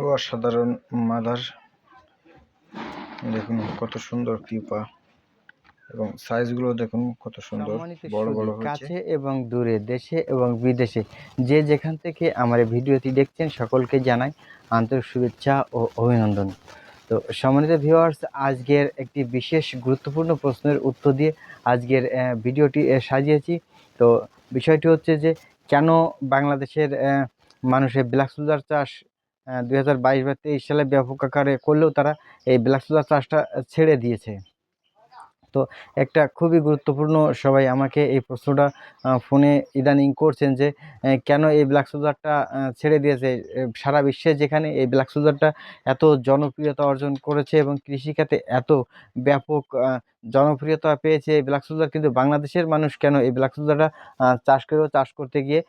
ও অসাধারণ মাদার। দেখুন কত সুন্দর পিপা এবং সাইজগুলো দেখুন কত সুন্দর বড় বড় কাছে এবং দূরে দেশে এবং বিদেশে। যে যেখান থেকে আমার ভিডিওটি দেখছেন সকলকে জানাই আন্তরিক শুভেচ্ছা ও অভিনন্দন। তো সম্মানিত ভিউয়ার্স আজকের একটি বিশেষ গুরুত্বপূর্ণ প্রশ্নের উত্তর দিয়ে আজকের ভিডিওটি সাজিয়েছি। তো বিষয়টি হচ্ছে যে কেন বাংলাদেশের মানুষের ব্ল্যাক সোলজার চাষ দুই হাজার বাইশ বা তেইশ সালে ব্যাপক আকারে করলেও তারা এই ব্ল্যাক সোলজার চাষটা ছেড়ে দিয়েছে। তো একটা খুবই গুরুত্বপূর্ণ সবাই আমাকে এই প্রশ্নটা ফোনে ইদানিং করছেন যে কেন এই ব্ল্যাক সোলজারটা ছেড়ে দিয়েছে? সারা বিশ্বে যেখানে এই ব্ল্যাক সোলজারটা এত জনপ্রিয়তা অর্জন করেছে এবং কৃষিখাতে এত ব্যাপক জনপ্রিয়তা পেয়েছে এই ব্ল্যাক সোলজার কিন্তু বাংলাদেশের মানুষ কেন এই ব্ল্যাক সোলজারটা চাষ করেও চাষ করতে গিয়ে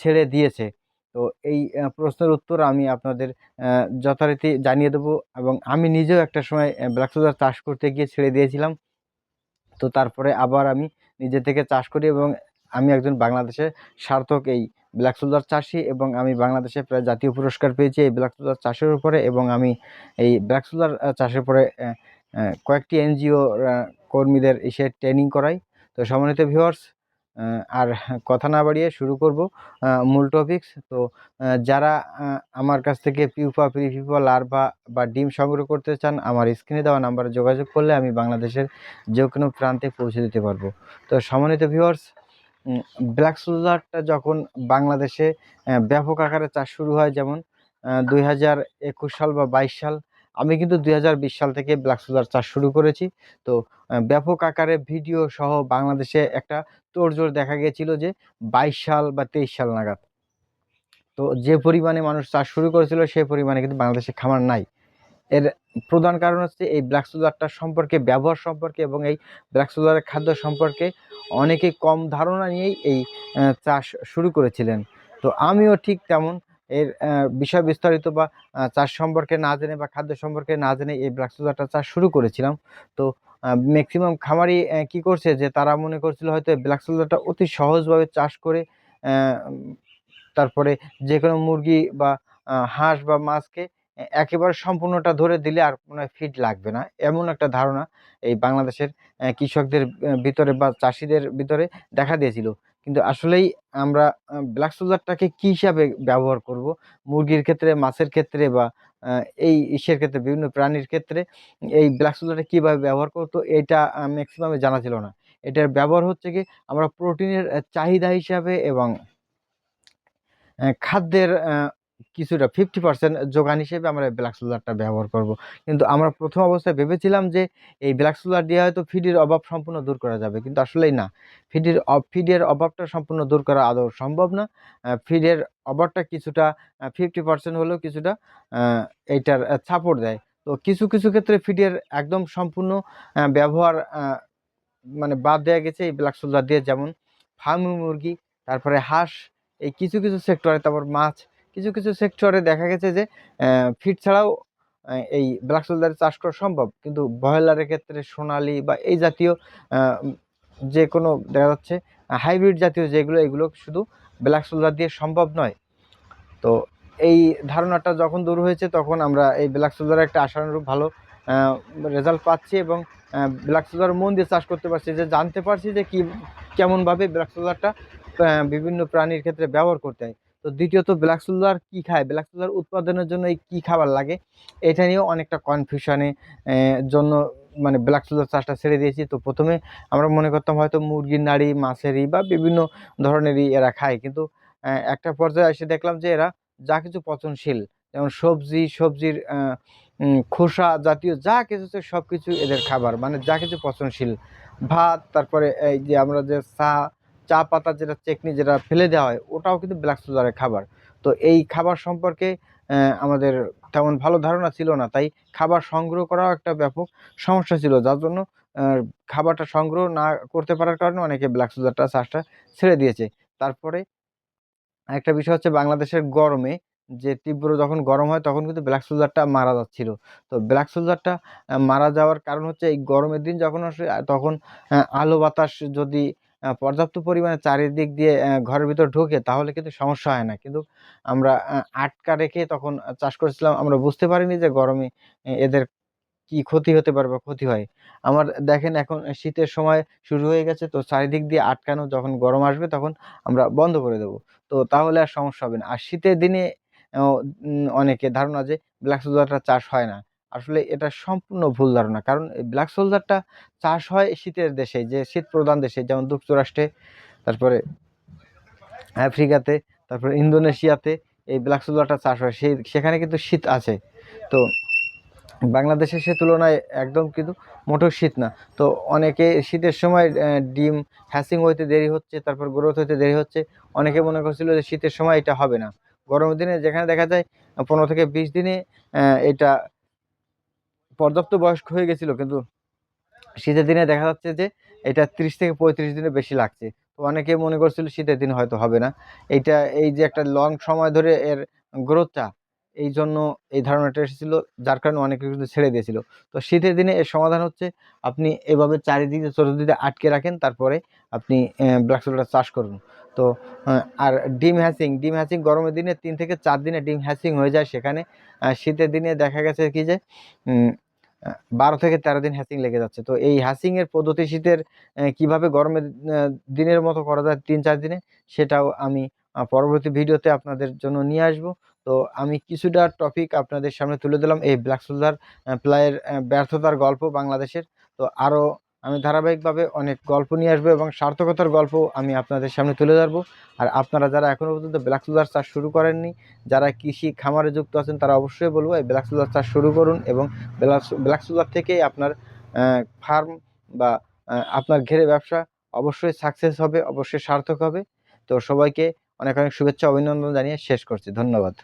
ছেড়ে দিয়েছে? তো এই প্রশ্নের উত্তর আমি আপনাদের যথারীতি জানিয়ে দেবো এবং আমি নিজেও একটা সময় ব্ল্যাক সোলজার চাষ করতে গিয়ে ছেড়ে দিয়েছিলাম। তো তারপরে আবার আমি নিজে থেকে চাষ করি এবং আমি একজন বাংলাদেশের সার্থক এই ব্ল্যাক সোলজার চাষি এবং আমি বাংলাদেশে প্রায় জাতীয় পুরস্কার পেয়েছি এই ব্ল্যাক সোলজার চাষের উপরে এবং আমি এই ব্ল্যাক সোলজার চাষের পরে আহ, আহ, কয়েকটি এনজিও কর্মীদের এসে ট্রেনিং করাই। তো সম্মানিত ভিউয়ার্স আর কথা না বাড়িয়ে শুরু করব। মূল টপিকস তো যারা আমার কাছ থেকে পিউপা প্রিপিপা লার্ভা বা ডিম সংগ্রহ করতে চান, আমার স্ক্রিনে দেওয়া নাম্বারে যোগাযোগ করলে আমি বাংলাদেশের যে কোনো প্রান্তে পৌঁছে দিতে পারব। তো সম্মানিত ভিউয়ার্স ব্ল্যাক সোলজারটা যখন বাংলাদেশে ব্যাপক আকারে চাষ শুরু হয়, যেমন দুই হাজার একুশ সাল বা বাইশ সাল আমি কিন্তু দুই হাজার বিশ সাল থেকে ব্ল্যাক সোলজার চাষ শুরু করেছি। তো ব্যাপক আকারে ভিডিও সহ বাংলাদেশে একটা তোড়জোড় দেখা গিয়েছিল যে বাইশ সাল বা তেইশ সাল নাগাদ। তো, যে পরিমাণে মানুষ চাষ শুরু করেছিল সেই পরিমাণে কিন্তু বাংলাদেশে খামার নাই। এর প্রধান কারণ হচ্ছে এই ব্ল্যাক সোলারটা সম্পর্কে, ব্যবহার সম্পর্কে এবং এই ব্ল্যাক সোলারের খাদ্য সম্পর্কে অনেকে কম ধারণা নিয়েই এই চাষ শুরু করেছিলেন। তো, আমিও ঠিক তেমন এর বিষয় বিস্তারিত বা চাষ সম্পর্কে না জেনে বা খাদ্য সম্পর্কে না জেনে এই ব্ল্যাক সোলারটা চাষ শুরু করেছিলাম। তো ম্যাক্সিমাম খামারি কি করছে যে তারা মনে করছিল হয়তো এই ব্ল্যাক সোলারটা অতি সহজভাবে চাষ করে তারপরে যে কোনো মুরগি বা হাঁস বা মাছকে একেবারে সম্পূর্ণটা ধরে দিলে আর হয় ফিড লাগবে না। এমন একটা ধারণা এই বাংলাদেশের কৃষকদের ভিতরে বা চাষিদের ভিতরে দেখা দিয়েছিল। কিন্তু আসলেই আমরা ব্ল্যাক সোলজারটাকে কী হিসাবে ব্যবহার করব? মুরগির ক্ষেত্রে, মাছের ক্ষেত্রে বা এই ইসের ক্ষেত্রে, বিভিন্ন প্রাণীর ক্ষেত্রে এই ব্ল্যাক সোলজারটা কীভাবে ব্যবহার করতো এটা ম্যাক্সিমামে জানা ছিল না। এটার ব্যবহার হচ্ছে কি, আমরা প্রোটিনের চাহিদা হিসাবে এবং খাদ্যের কিছুটা ফিফটি পার্সেন্ট যোগান হিসেবে আমরা ব্ল্যাক সোলারটা ব্যবহার করব। কিন্তু আমরা প্রথম অবস্থায় ভেবেছিলাম যে এই ব্ল্যাক সোলার দিয়ে হয়তো ফিডের অভাব সম্পূর্ণ দূর করা যাবে, কিন্তু আসলেই না। ফিডের ফিডের অভাবটা সম্পূর্ণ দূর করা আদৌ সম্ভব না। ফিডের অভাবটা কিছুটা ফিফটি পার্সেন্ট হলেও কিছুটা এইটার সাপোর্ট দেয়। তো কিছু কিছু ক্ষেত্রে ফিডের একদম সম্পূর্ণ ব্যবহার মানে বাদ দেওয়া গেছে এই ব্ল্যাক সোলজার দিয়ে। যেমন, ফার্মি মুরগি, তারপরে হাঁস, এই কিছু কিছু সেক্টরে তারপর মাছ কিছু কিছু সেক্টরে দেখা গেছে যে ফিড ছাড়াও এই ব্ল্যাক সোলজার চাষ করা সম্ভব। কিন্তু ব্রয়লারের ক্ষেত্রে সোনালি বা এই জাতীয় যে কোনো দেখা যাচ্ছে হাইব্রিড জাতীয় যেগুলো, এগুলো শুধু ব্ল্যাক সোলজার দিয়ে সম্ভব নয়। তো এই ধারণাটা যখন দূর হয়েছে, তখন আমরা এই ব্ল্যাক সোলজারের একটা আশানুরূপ ভালো রেজাল্ট পাচ্ছি এবং ব্ল্যাক সোলজার মন দিয়ে চাষ করতে পারছি যে, জানতে পারছি যে কী, কেমনভাবে ব্ল্যাক সোলজারটা বিভিন্ন প্রাণীর ক্ষেত্রে ব্যবহার করতে হয়। তো দ্বিতীয়ত ব্ল্যাক সোলজার কী খায়? ব্ল্যাক সোলজার উৎপাদনের জন্য এই কী খাবার লাগে? এটা নিয়েও অনেকটা কনফিউশনে জন্য মানে ব্ল্যাক সোলজার চাষটা ছেড়ে দিয়েছি। তো প্রথমে আমরা মনে করতাম হয়তো মুরগির নাড়ি, মাছেরই বা বিভিন্ন ধরনেরই এরা খায়। কিন্তু একটা পর্যায়ে এসে দেখলাম যে এরা যা কিছু পচনশীল, যেমন সবজি, সবজির খোসা জাতীয় যা কিছু সব কিছু এদের খাবার। মানে যা কিছু পচনশীল। ভাত, তারপরে এই যে আমরা যে চা চা পাতা যেটা চেকনি যেটা ফেলে দেওয়া হয়, ওটাও কিন্তু ব্ল্যাক সোলারের খাবার। তো এই খাবার সম্পর্কে আমাদের তেমন ভালো ধারণা ছিল না, তাই খাবার সংগ্রহ করাও একটা ব্যাপক সমস্যা ছিল, যার জন্য খাবারটা সংগ্রহ না করতে পারার কারণে অনেকে ব্ল্যাক সোলারটা চাষটা ছেড়ে দিয়েছে। তারপরে একটা বিষয় হচ্ছে বাংলাদেশের গরমে যে তীব্র যখন গরম হয়, তখন কিন্তু ব্ল্যাক সোলজারটা মারা যাচ্ছিল। তো ব্ল্যাক সোলজারটা মারা যাওয়ার কারণ হচ্ছে এই গরমের দিন যখন আসে, তখন আলো বাতাস যদি পর্যাপ্ত পরিমাণে চারিদিক দিয়ে ঘরের ভিতর ঢোকে তাহলে কিন্তু সমস্যা হয় না। কিন্তু আমরা আটকা রেখে তখন চাষ করেছিলাম, আমরা বুঝতে পারিনি যে গরমে এদের কি ক্ষতি হতে পারে বা ক্ষতি হয়। আমার দেখেন এখন শীতের সময় শুরু হয়ে গেছে, তো চারিদিক দিয়ে আটকানো যখন গরম আসবে তখন আমরা বন্ধ করে দেব। তো তাহলে আর সমস্যা হবে না। আর শীতের দিনে অনেকে ধারণা যে ব্ল্যাক সোলজারটা চাষ হয় না। আসলে এটা সম্পূর্ণ ভুল ধারণা। কারণ ব্ল্যাক সোলজারটা চাষ হয় শীতের দেশে, যে শীত প্রধান দেশে, যেমন যুক্তরাষ্ট্রে, তারপরে আফ্রিকাতে, তারপরে ইন্দোনেশিয়াতে এই ব্ল্যাক সোলজারটা চাষ হয়। সেই সেখানে কিন্তু শীত আছে। তো বাংলাদেশে সে তুলনায় একদম কিন্তু মোটেও শীত না। তো অনেকে শীতের সময় ডিম হ্যাসিং হইতে দেরি হচ্ছে, তারপর গ্রোথ হইতে দেরি হচ্ছে। অনেকে মনে করছিল যে শীতের সময় এটা হবে না। গরমের দিনে যেখানে দেখা যায়, পনেরো থেকে বিশ দিনে এটা পর্যাপ্ত বয়স্ক হয়ে গেছিল, কিন্তু শীতের দিনে দেখা যাচ্ছে যে এটা ত্রিশ থেকে পঁয়ত্রিশ দিনে বেশি লাগছে। তো অনেকে মনে করছিল শীতের দিন হয়তো হবে না। এইটা, এই যে একটা লং সময় ধরে এর গ্রোথটা এই জন্য এই ধারণাটা এসেছিল, যার কারণে অনেকে কিন্তু ছেড়ে দিয়েছিল। তো শীতের দিনে এর সমাধান হচ্ছে, আপনি এভাবে চারিদিকে, চতুর্দিকে আটকে রাখেন, তারপরে আপনি ব্ল্যাক সোলার চাষ করুন। তো আর ডিম হ্যাচিং ডিম হ্যাচিং গরমের দিনে তিন থেকে চার দিনে ডিম হ্যাচিং হয়ে যায় সেখানে। শীতের দিনে দেখা গেছে কি যে বারো থেকে তেরো দিন হ্যাসিং লেগে যাচ্ছে। তো এই হ্যাসিং এর পদ্ধতি শীতের কীভাবে গরমের দিনের মতো করা যায় তিন চার দিনে, সেটাও আমি পরবর্তী ভিডিওতে আপনাদের জন্য নিয়ে আসব। তো আমি কিছুটা টপিক আপনাদের সামনে তুলে দিলাম, এই ব্ল্যাক সোলজার প্লায়ের ব্যর্থতার গল্প বাংলাদেশের। তো আরও আমি ধারাবাহিকভাবে অনেক গল্প নিয়ে আসব এবং সার্থকতার গল্প আমি আপনাদের সামনে তুলে ধরবো। আর আপনারা যারা এখনও পর্যন্ত ব্ল্যাক সোলজার চাষ শুরু করেননি, যারা কৃষি খামারে যুক্ত আছেন, তারা অবশ্যই বলব এই ব্ল্যাক সোলজার চাষ শুরু করুন এবং ব্ল্যাক সোলজার থেকেই আপনার ফার্ম বা আপনার ঘেরে ব্যবসা অবশ্যই সাকসেস হবে, অবশ্যই সার্থক হবে। তো সবাইকে অনেক অনেক শুভেচ্ছা, অভিনন্দন জানিয়ে শেষ করছি। ধন্যবাদ।